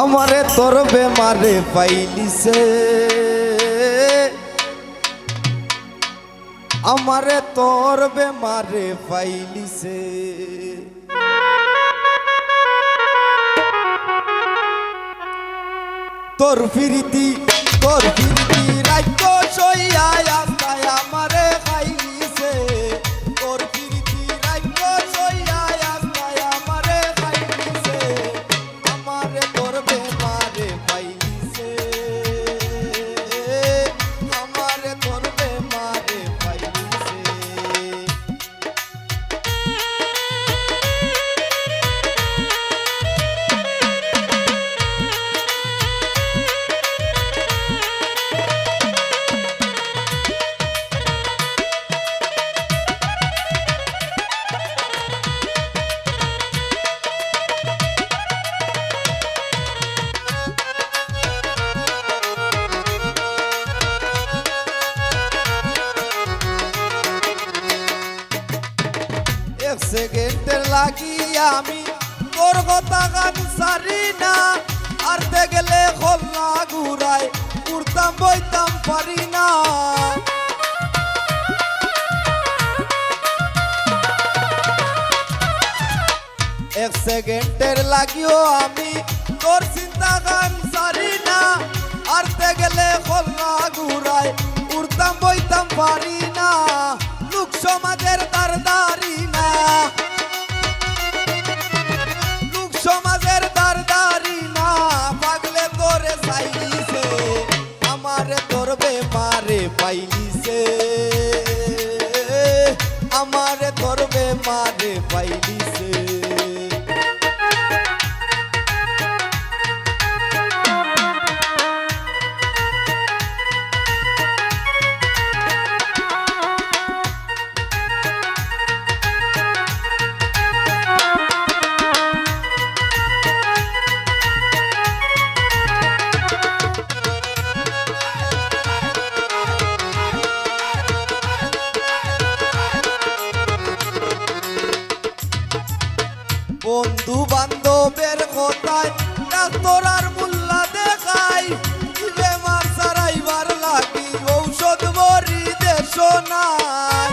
আমারে তোর বেমারে পাইলিছে। আমারে তোর বেমারে পাইলিছে। তোর ফিরিতি তোর ফিরিতি এক সেকেন্ডের লাগি আমি তোর কথা গান সারি না। আরতে গেলে খোল্লা ঘুরায়, উড়তাম, বইতাম, পারি না। এক সেকেন্ডের লাগিও আমি তোর চিন্তা গান সারি না। আরতে গেলে খোল্লা ঘুরায়, উড়তাম, বইতাম, পারি বেমারে বন্ধু বান্ধবের কথায় ডাক্তার আর মোল্লা দেখাই। বেমার সারাইবার লাগি ঔষধ দেশ নাই।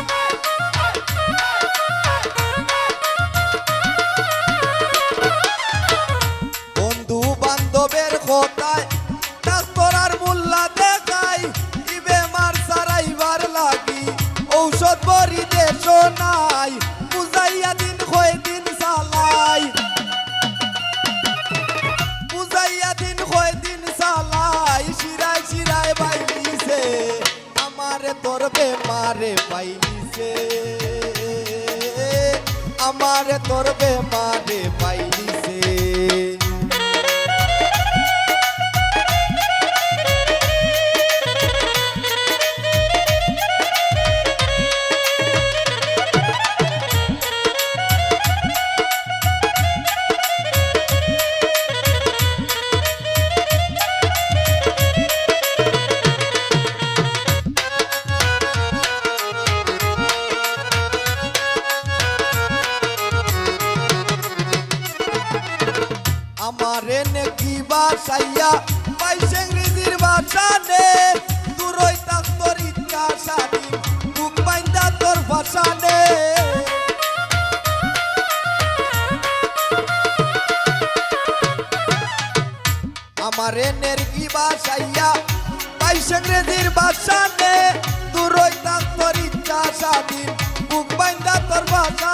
বন্ধু বান্ধবের কথায় ডাক্তার আর মোল্লা দেখাই। বেমার সারাইবার লাগি ঔষধ বড়ি দেশ নাই। বুঝাইয়া দিন, কয় দিন চালাই। তোর বেমারে পাইছে আমার তোর বেমারে বাসাইয়া পাইছে ইংরেজির ভাষা নে দূরই তাক তোর ইচ্ছা সাদি বুক বাইন্দা তোর ভাষা নে আমারে নেরকি বাসাইয়া পাইছে ইংরেজির ভাষা নে দূরই তাক তোর ইচ্ছা সাদি বুক বাইন্দা তোর ভাষা